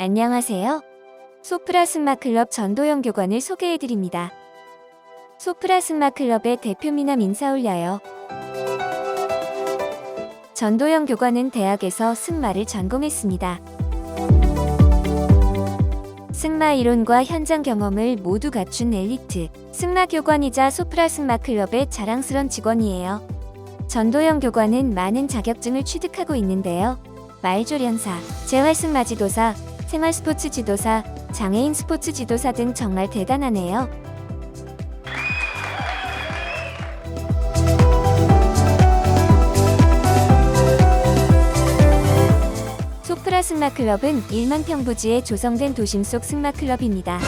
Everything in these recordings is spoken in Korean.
안녕하세요. 소프라 승마클럽 전도영 교관을 소개해드립니다. 소프라 승마클럽의 대표 미남 인사 올려요. 전도영 교관은 대학에서 승마를 전공했습니다. 승마 이론과 현장 경험을 모두 갖춘 엘리트 승마 교관이자 소프라 승마 클럽의 자랑스런 직원이에요. 전도영 교관은 많은 자격증을 취득하고 있는데요. 말조련사, 재활승마 지도사, 생활 스포츠 지도사, 장애인 스포츠 지도사 등 정말 대단하네요. 소프라 승마클럽은 1만 평 부지에 조성된 도심 속 승마클럽입니다.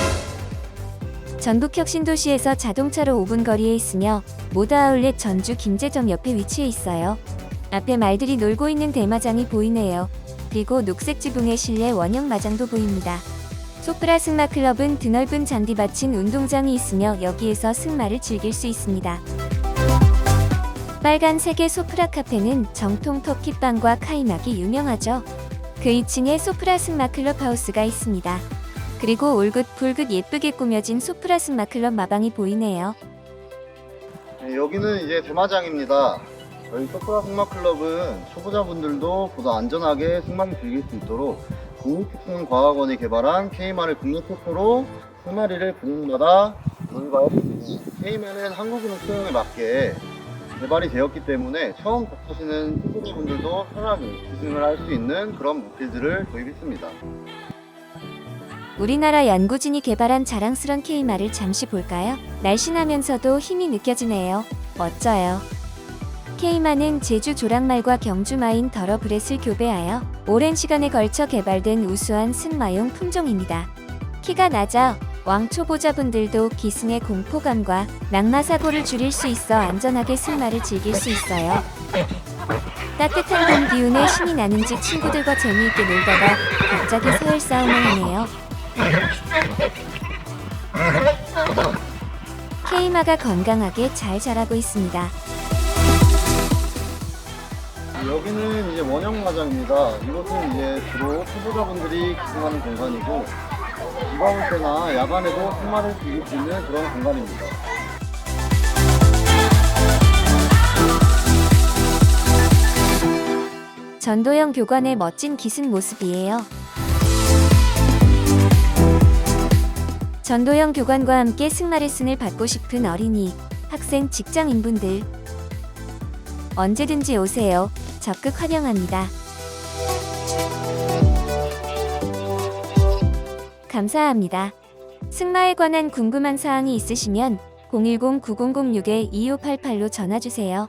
전북 혁신도시에서 자동차로 5분 거리에 있으며 모더 아울렛 전주 김제점 옆에 위치해 있어요. 앞에 말들이 놀고 있는 대마장이 보이네요. 그리고 녹색 지붕의 실내 원형 마장도 보입니다. 소프라 승마 클럽은 드넓은 잔디 받친 운동장이 있으며 여기에서 승마를 즐길 수 있습니다. 빨간색의 소프라 카페는 정통 터키빵과 카이막이 유명하죠. 그 2층에 소프라 승마 클럽 하우스가 있습니다. 그리고 올긋불긋 예쁘게 꾸며진 소프라 승마 클럽 마방이 보이네요. 네, 여기는 이제 대마장입니다. 저희 소프라 승마클럽은 초보자분들도 보다 안전하게 승마를 즐길 수 있도록 국립특수과학원이 개발한 K만을 국내 최초로 승마리를 분야마다 도입하였습니다. K만은 한국인 수용에 맞게 개발이 되었기 때문에 처음 접하시는 초보자분들도 편하게 기승을 할 수 있는 그런 모필들을 도입했습니다. 우리나라 연구진이 개발한 자랑스런 K마를 잠시 볼까요? 날씬하면서도 힘이 느껴지네요. 멋져요. K마는 제주 조랑말과 경주 마인 더러 브렛을 교배하여 오랜 시간에 걸쳐 개발된 우수한 승마용 품종입니다. 키가 낮아 왕초보자분들도 기승의 공포감과 낙마 사고를 줄일 수 있어 안전하게 승마를 즐길 수 있어요. 따뜻한 봄 기운에 신이 나는 지 친구들과 재미있게 놀다가 갑자기 서열 싸움을 하네요. 케이마가 건강하게 잘 자라고 있습니다. 여기는 이제 원형 마장입니다. 이것은 이제 주로 초보자분들이 기승하는 공간이고 비가 올 때나 야간에도 승마를 즐길 수 있는 그런 공간입니다. 전도영 교관의 멋진 기승 모습이에요. 전도영 교관과 함께 승마 레슨을 받고 싶은 어린이, 학생, 직장인분들 언제든지 오세요. 적극 환영합니다. 감사합니다. 승마에 관한 궁금한 사항이 있으시면 010-9006-2588로 전화 주세요.